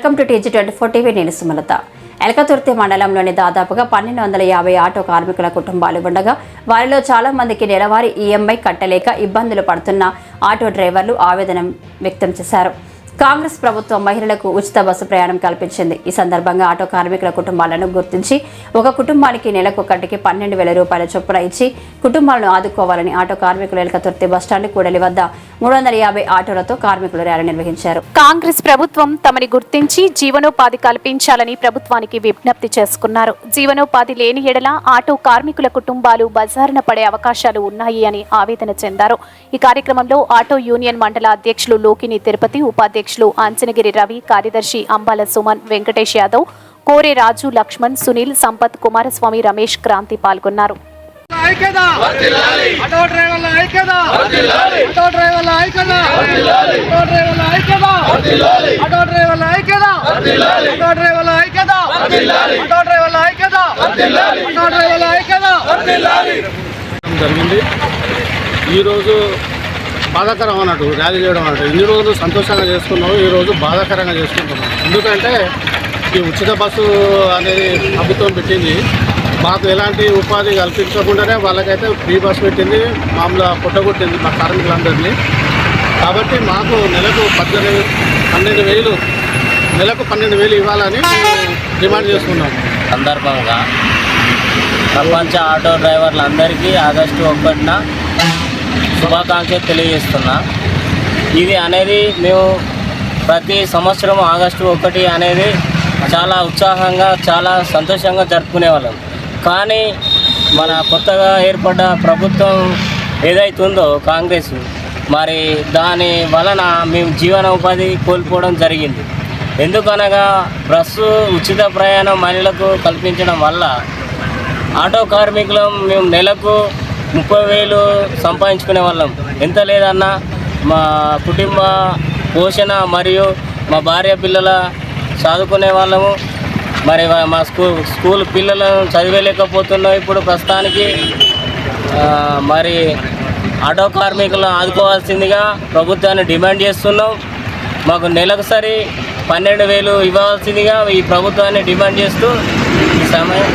Welcome to TG twenty four TV నేను సుమలత. ఎలకతుర్తి మండలంలోని దాదాపుగా పన్నెండు వందల యాభై ఆటో కార్మికుల కుటుంబాలు ఉండగా వారిలో చాలా మందికి నెలవారీ ఈఎంఐ కట్టలేక ఇబ్బందులు పడుతున్న ఆటో డ్రైవర్లు ఆవేదన వ్యక్తం చేశారు. కాంగ్రెస్ ప్రభుత్వం మహిళలకు ఉచిత బస్సు ప్రయాణం కల్పించింది. ఈ సందర్భంగా ఆటో కార్మికుల కుటుంబాలను గుర్తించి ఒక కుటుంబానికి నెలకొకటికి పన్నెండు వేల రూపాయల చొప్పున ఇచ్చి కుటుంబాలను ఆదుకోవాలని ఆటో కార్మికులు ఎలకతుర్తి బస్టాండ్ కూడలి వద్ద మూడు వందల యాభై ఆటోలతో కార్మికులు ర్యాలీ నిర్వహించారు. కాంగ్రెస్ ప్రభుత్వం తమని గుర్తించి జీవనోపాధి కల్పించాలని ప్రభుత్వానికి విజ్ఞప్తి చేసుకున్నారు. జీవనోపాధి లేని ఎడల ఆటో కార్మికుల కుటుంబాలు బజారున పడే అవకాశాలు ఉన్నాయి అని ఆవేదన చెందారు. ఈ కార్యక్రమంలో ఆటో యూనియన్ మండల అధ్యక్షులు లోకిని తిరుపతి ఉపాధ్యక్షులు ఆంజనగిరి రవి కార్యదర్శి అంబాల సుమన్ వెంకటేష్ యాదవ్ కోరే రాజు లక్ష్మణ్ సునీల్ సంపత్ కుమారస్వామి రమేష్ క్రాంతి పాల్గొన్నారు. జరిగింది. ఈరోజు బాధాకరం అన్నట్టు ర్యాలీ చేయడం అన్నట్టు. ఇన్ని రోజులు సంతోషంగా చేసుకున్నాము ఈరోజు బాధాకరంగా చేసుకుంటున్నాం ఎందుకంటే ఈ ఉచిత బస్సు అనేది ప్రభుత్వం పెట్టింది. మాకు ఎలాంటి ఉపాధి కల్పించకుండానే వాళ్ళకైతే ఫ్రీ బస్సు పెట్టింది మామూలుగా పుట్టగొట్టింది మా కార్మికులందరినీ. కాబట్టి మాకు నెలకు పద్దెనిమిది పన్నెండు వేలు నెలకు పన్నెండు వేలు ఇవ్వాలని మేము డిమాండ్ చేస్తున్నాము సందర్భంగా ప్రపంచ ఆటో డ్రైవర్లందరికీ ఆగస్టు ఒకటిన శుభాకాంక్షలు తెలియజేస్తున్నా. ఇది అనేది మేము ప్రతి సంవత్సరం ఆగస్టు ఒకటి అనేది చాలా ఉత్సాహంగా చాలా సంతోషంగా జరుపుకునే వాళ్ళం కానీ మన కొత్తగా ఏర్పడ్డ ప్రభుత్వం ఏదైతుందో కాంగ్రెస్ మరి దాని వలన మేము జీవన ఉపాధి కోల్పోవడం జరిగింది. ఎందుకనగా బస్సు ఉచిత ప్రయాణం మహిళలకు కల్పించడం వల్ల ఆటో కార్మికులం మేము నెలకు ముప్పై వేలు సంపాదించుకునే వాళ్ళం. ఎంత లేదన్నా మా కుటుంబ పోషణ మరియు మా భార్య పిల్లల చదువుకునే వాళ్ళము. మరి మా స్కూల్ స్కూల్ పిల్లలను చదివేయలేకపోతున్నాం ఇప్పుడు ప్రస్తుతానికి. మరి ఆటో కార్మికులను ఆదుకోవాల్సిందిగా ప్రభుత్వాన్ని డిమాండ్ చేస్తున్నాం. మాకు నెలకుసారి పన్నెండు వేలు ఇవ్వాల్సిందిగా ఈ ప్రభుత్వాన్ని డిమాండ్ చేస్తూ ఈ సమయం